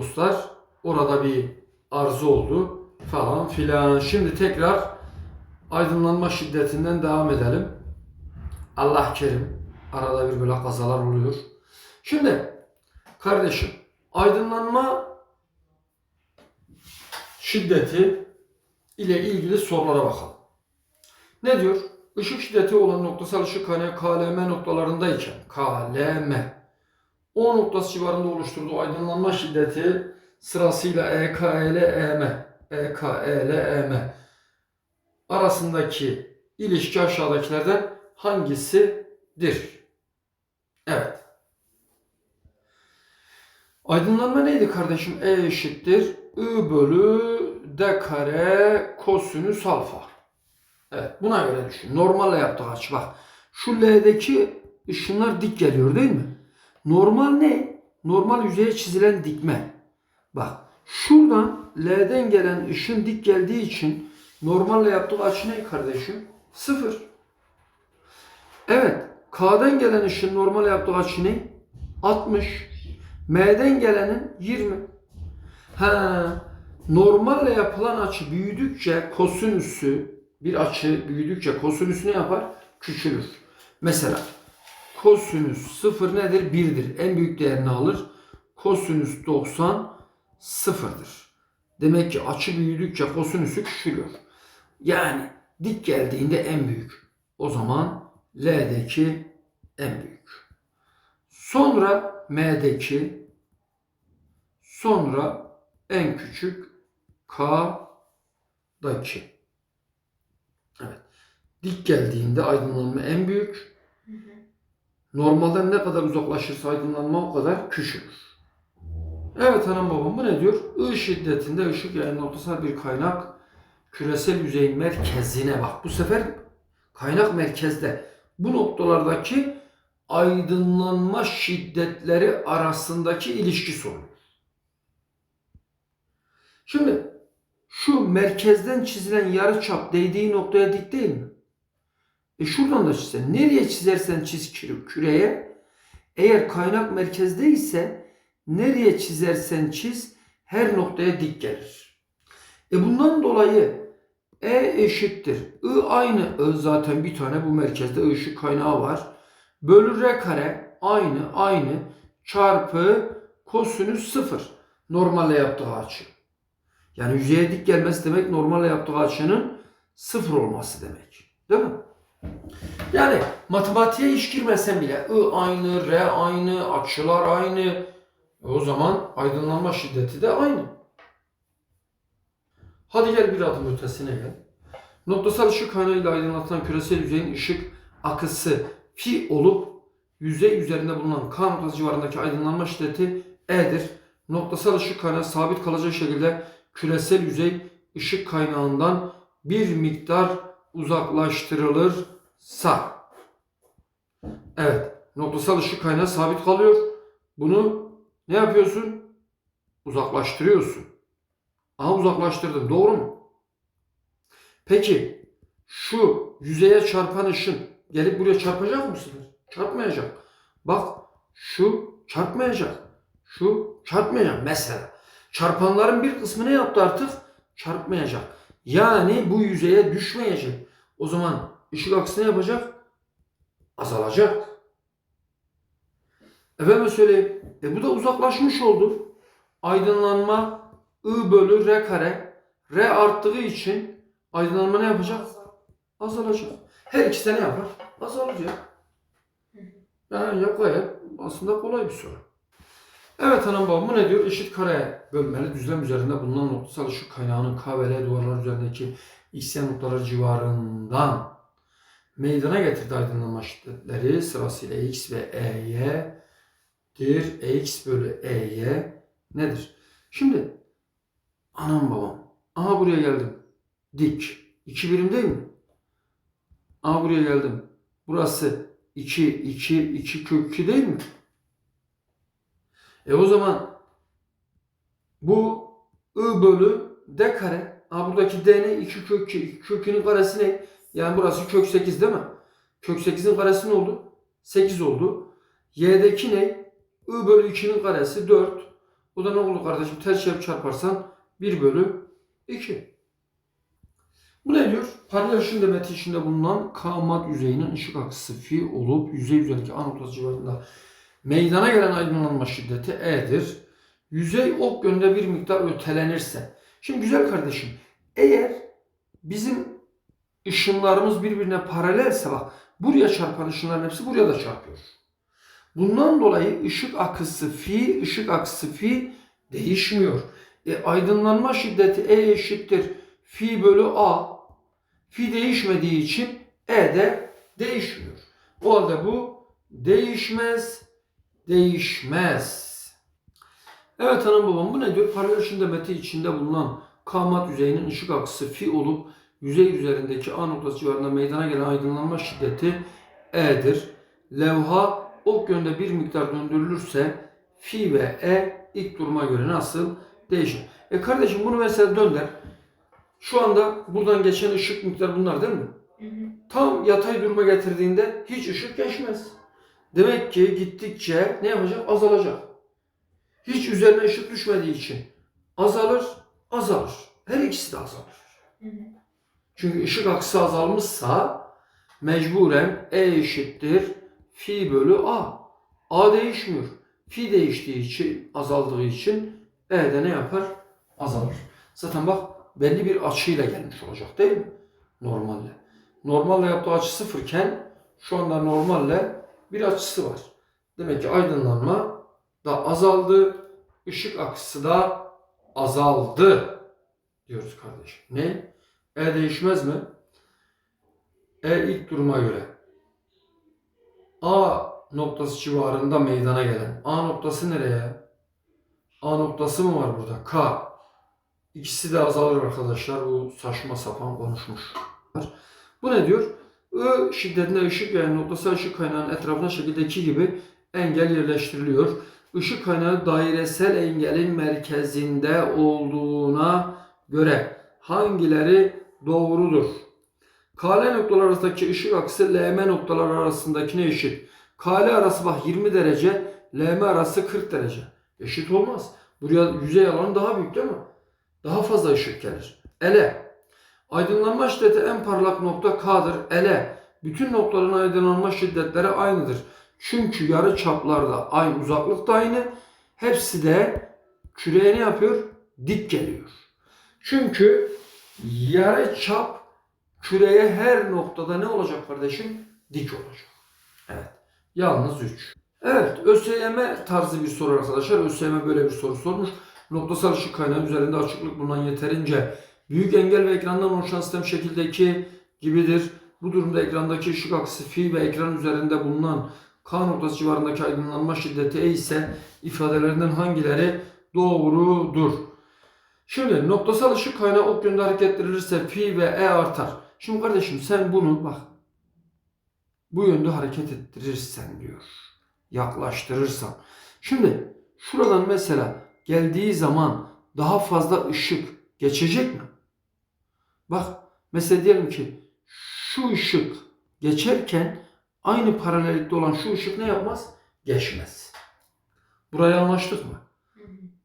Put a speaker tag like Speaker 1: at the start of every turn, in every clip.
Speaker 1: dostlar. Orada bir arıza oldu falan filan. Şimdi tekrar aydınlanma şiddetinden devam edelim. Allah kerim. Arada bir böyle kazalar oluyor. Şimdi kardeşim aydınlanma şiddeti ile ilgili sorulara bakalım. Ne diyor? Işık şiddeti olan noktasal ışık kaynağı KLM noktalarındayken KLM o noktası civarında oluşturduğu aydınlanma şiddeti sırasıyla EKL EM EKL EM arasındaki ilişki aşağıdakilerden hangisidir? Evet. Aydınlanma neydi kardeşim? E eşittir I bölü D kare kosinüs alfa. Evet buna göre düşün. Normalle yaptık aç bak. Şu L'deki ışınlar dik geliyor değil mi? Normal ne? Normal yüzeye çizilen dikme. Bak şuradan L'den gelen ışın dik geldiği için normalle yaptığı açı ne kardeşim? Sıfır. Evet. K'dan gelen ışın normal yaptığı açı ne? 60. M'den gelenin 20. Ha, normalle yapılan açı büyüdükçe kosinüsü bir açı büyüdükçe kosinüs ne yapar? Küçülür. Mesela kosinüs 0 nedir? 1'dir. En büyük değerini alır. Kosinüs 90 sıfırdır. Demek ki açı büyüdükçe kosinüsü küçülüyor. Yani dik geldiğinde en büyük. O zaman L'deki en büyük. Sonra M'deki sonra en küçük K'daki. Evet. Dik geldiğinde aydınlanma en büyük. Normalden ne kadar uzaklaşırsa aydınlanma o kadar küçülür. Evet hanım babam bu ne diyor? I şiddetinde ışık yayan noktasal bir kaynak küresel yüzeyin merkezine bak. Bu sefer kaynak merkezde. Bu noktalardaki aydınlanma şiddetleri arasındaki ilişki soruyor. Şimdi şu merkezden çizilen yarı çap değdiği noktaya dik değil mi? E şuradan da çizsen. Nereye çizersen çiz küre- küreye. Eğer kaynak merkezde ise nereye çizersen çiz her noktaya dik gelir. E bundan dolayı E eşittir. I aynı. I zaten bir tane bu merkezde I ışık kaynağı var. Bölü R kare aynı aynı çarpı kosinüs sıfır. Normalle yaptığı açı. Yani yüzeye dik gelmesi demek normalle yaptığı açının sıfır olması demek. Değil mi? Yani matematiğe hiç girmesen bile I aynı, R aynı, açılar aynı. O zaman aydınlanma şiddeti de aynı. Hadi gel bir adım ötesine gel. Noktasal ışık kaynağıyla aydınlatılan küresel yüzeyin ışık akısı fi olup yüzey üzerinde bulunan K noktası civarındaki aydınlanma şiddeti E'dir. Noktasal ışık kaynağı sabit kalacak şekilde küresel yüzey ışık kaynağından bir miktar uzaklaştırılırsa. Evet, noktasal ışık kaynağı sabit kalıyor. Bunu ne yapıyorsun? Uzaklaştırıyorsun. Aha uzaklaştırdın. Doğru mu? Peki şu yüzeye çarpan ışın gelip buraya çarpacak mı bu sefer? Çarpmayacak. Bak şu çarpmayacak. Şu çarpmayacak mesela. Çarpanların bir kısmı ne yaptı artık? Çarpmayacak. Yani bu yüzeye düşmeyecek. O zaman ışık aksı ne yapacak? Azalacak. Efendim söyleyeyim. E bu da uzaklaşmış oldu. Aydınlanma I bölü R kare. R arttığı için aydınlanma ne yapacak? Azalacak. Her ikisi de ne yapar? Azalacak. Yani ya gayet aslında kolay bir soru. Evet hanım babam bu ne diyor? Eşit kare bölmeli düzlem üzerinde bulunan noktasal ışık kaynağının K ve L duvarlar üzerindeki XY noktaları civarından meydana getirdiği aydınlanma şiddetleri sırasıyla X ve E'yedir. X bölü E'ye nedir? Şimdi anam babam. Aha buraya geldim. Dik. 2 birim değil mi? Aha buraya geldim. Burası 2, 2, 2 kök 2 değil mi? E o zaman bu I bölü D kare. Ha buradaki D ne? 2 kök 2. 2 kök 2'nin karesi ne? Yani burası kök 8 değil mi? Kök 8'in karesi ne oldu? 8 oldu. Y'deki ne? I bölü 2'nin karesi 4. O da ne olur kardeşim? Ters çarpı çarparsan 1 bölü 2. Bu ne diyor? Paralel ışın demeti içinde bulunan K mat yüzeyinin ışık aksı fi olup yüzey üzerindeki A noktası civarında meydana gelen aydınlanma şiddeti E'dir. Yüzey ok yönünde bir miktar ötelenirse. Şimdi güzel kardeşim eğer bizim ışınlarımız birbirine paralelse bak buraya çarpan ışınların hepsi buraya da çarpıyor. Bundan dolayı ışık akısı fi, ışık akısı fi değişmiyor. E, aydınlanma şiddeti E eşittir fi bölü A. Fi değişmediği için E de değişmiyor. O halde bu değişmez, değişmez. Evet hanım babam bu ne diyor? Paralel demeti içinde bulunan kamat yüzeyinin ışık akısı fi olup yüzey üzerindeki A noktası civarında meydana gelen aydınlanma şiddeti E'dir. Levha ok yönde bir miktar döndürülürse fi ve E ilk duruma göre nasıl değişir? E kardeşim bunu mesela dönder. Şu anda buradan geçen ışık miktarı bunlar değil mi? Tam yatay duruma getirdiğinde hiç ışık geçmez. Demek ki gittikçe ne yapacak? Azalacak. Hiç üzerine ışık düşmediği için azalır, azalır. Her ikisi de azalır. Çünkü ışık aksı azalmışsa mecburen E eşittir fi bölü A. A değişmiyor. Fi değiştiği için, azaldığı için E de ne yapar? Azalır. Zaten bak belli bir açıyla gelmiş olacak değil mi? Normalle. Normalle yaptığı açı sıfırken şu anda normalle bir açısı var. Demek ki aydınlanma da azaldı, ışık akısı da azaldı diyoruz kardeşim. Ne? E değişmez mi? E ilk duruma göre A noktası civarında meydana gelen. A noktası nereye? A noktası mı var burada? K. İkisi de azalır arkadaşlar. Bu saçma sapan konuşmuş. Bu ne diyor? I şiddetinde ışık yayan noktası ışık kaynağının etrafına şekildeki gibi engel yerleştiriliyor. Işık kaynağı dairesel engelin merkezinde olduğuna göre hangileri doğrudur? KL noktalar arasındaki ışık aksı LM noktalar arasındakine eşit. KL arası bak 20 derece, LM arası 40 derece. Eşit olmaz. Buraya yüzey alanı daha büyük değil mi? Daha fazla ışık gelir. Ele. Aydınlanma şiddeti en parlak nokta K'dır. Ele. Bütün noktaların aydınlanma şiddetleri aynıdır. Çünkü yarı çaplarda aynı, uzaklık da aynı. Hepsi de küreye ne yapıyor? Dik geliyor. Çünkü yarı çap küreye her noktada ne olacak kardeşim? Dik olacak. Evet. Yalnız 3. Evet. ÖSYM tarzı bir soru arkadaşlar. ÖSYM böyle bir soru sormuş. Noktasal ışık kaynağı üzerinde açıklık bulunan yeterince büyük engel ve ekrandan oluşan sistem şekildeki gibidir. Bu durumda ekrandaki ışık aksı fi ve ekran üzerinde bulunan K noktası civarındaki aydınlanma şiddeti E ise ifadelerinden hangileri doğrudur? Şimdi noktasal ışık kaynağı ok yönünde hareketlendirilirse fi ve E artar. Şimdi kardeşim sen bunu bak bu yönde hareket ettirirsen diyor. Yaklaştırırsan. Şimdi şuradan mesela geldiği zaman daha fazla ışık geçecek mi? Bak mesela diyelim ki şu ışık geçerken aynı paralellikte olan şu ışık ne yapmaz? Geçmez. Buraya anlaştık mı?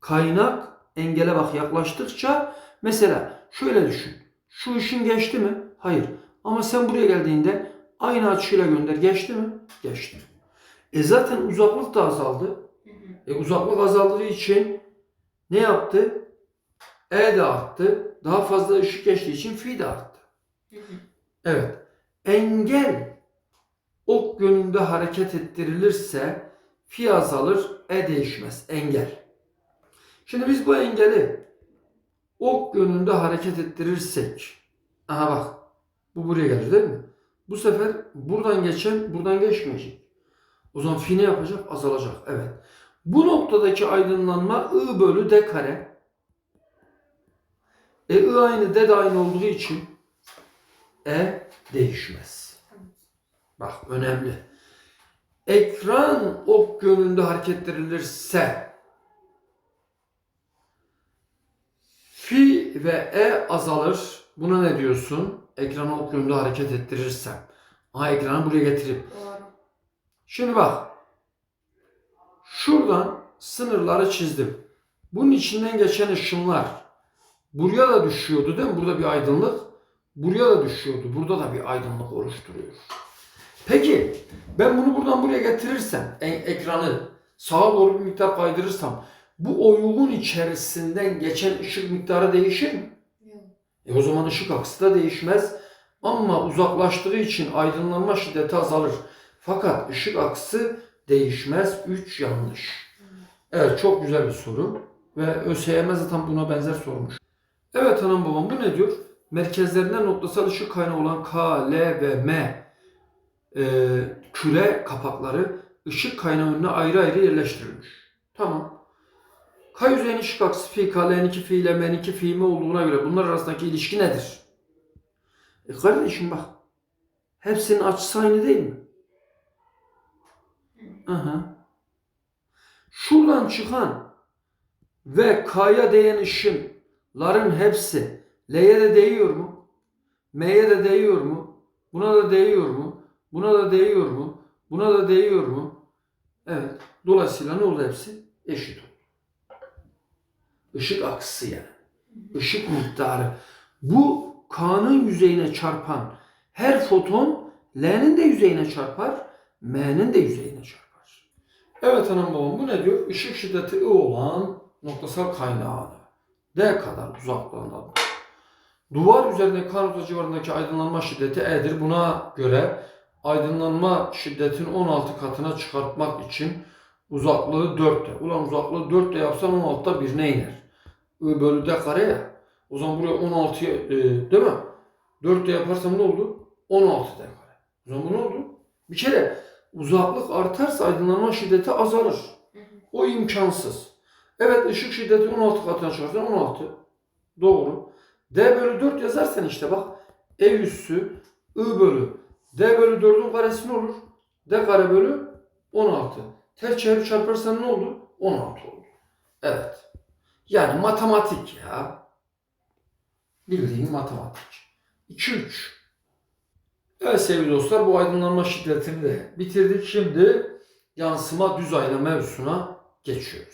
Speaker 1: Kaynak engele bak yaklaştıkça mesela şöyle düşün. Şu ışın geçti mi? Hayır. Ama sen buraya geldiğinde aynı açıyla gönder. Geçti mi? Geçti. E zaten uzaklık da azaldı. E uzaklık azaldığı için ne yaptı? E de arttı. Daha fazla ışık geçtiği için fi de arttı. Evet. Engel ok yönünde hareket ettirilirse fi azalır, e değişmez. Engel. Şimdi biz bu engeli ok yönünde hareket ettirirsek aha bak bu buraya gelir değil mi? Bu sefer buradan geçen buradan geçmeyecek. O zaman fi ne yapacak? Azalacak. Evet. Bu noktadaki aydınlanma I bölü D kare. E I aynı D de aynı olduğu için E değişmez. Bak önemli. Ekran ok yönünde hareket ettirilirse fi ve e azalır. Buna ne diyorsun? Ekranı ok yönünde hareket ettirirsem. Ha ekranı buraya getirip.
Speaker 2: Doğru.
Speaker 1: Şimdi bak. Şuradan sınırları çizdim. Bunun içinden geçen ışınlar buraya da düşüyordu değil mi? Burada bir aydınlık. Buraya da düşüyordu. Burada da bir aydınlık oluşturuyor. Peki ben bunu buradan buraya getirirsem en- ekranı sağa doğru bir miktar kaydırırsam bu oyuğun içerisinden geçen ışık miktarı değişir mi?
Speaker 2: Yok.
Speaker 1: E o zaman ışık aksı da değişmez. Ama uzaklaştığı için aydınlanma şiddeti azalır. Fakat ışık aksı değişmez. 3 yanlış. Evet çok güzel bir soru. Ve ÖSYM zaten buna benzer sormuş. Evet anam babam bu ne diyor? Merkezlerinden noktasal ışık kaynağı olan K, L ve M e, küre kapakları ışık kaynağı önüne ayrı ayrı yerleştirilmiş. Tamam. K yüzeyinin ışık aksı fi K, L'nin 2 fi ile M'nin 2 fi mi olduğuna göre bunlar arasındaki ilişki nedir? E kardeşim bak. Hepsinin açısı aynı değil mi? Aha. Şuradan çıkan ve K'ya değen ışınların hepsi L'ye de değiyor mu? M'ye de değiyor mu? Buna da değiyor mu? Buna da değiyor mu? Buna da değiyor mu? Evet. Dolayısıyla ne oldu hepsi? Eşit oldu. Işık aksı yani. Işık miktarı. Bu K'nın yüzeyine çarpan her foton L'nin de yüzeyine çarpar, M'nin de yüzeyine çarpar. Evet anam babam bu ne diyor? Işık şiddeti I olan noktasal kaynağını D kadar uzaklığında duvar üzerindeki K noktası civarındaki aydınlanma şiddeti E'dir. Buna göre aydınlanma şiddetin 16 katına çıkartmak için uzaklığı 4'te. Ulan uzaklığı 4'te yapsan 16'da birine iner. I bölü D kare ya. O zaman buraya 16'ya e, değil mi? 4'te yaparsam ne oldu? 16 D kare. O zaman bu ne oldu? Bir kere uzaklık artarsa aydınlanma şiddeti azalır. O imkansız. Evet ışık şiddeti 16 katına çıkarsan 16. Doğru. D bölü 4 yazarsan işte bak E üssü I bölü D bölü 4'ün karesi ne olur? D kare bölü 16. Ters çevirip çarparsan ne oldu? 16 oldu. Evet. Yani matematik ya. Bildiğin matematik. 2-3. Evet sevgili dostlar bu aydınlanma şiddetini de bitirdik. Şimdi yansıma düz ayna mevzusuna geçiyoruz.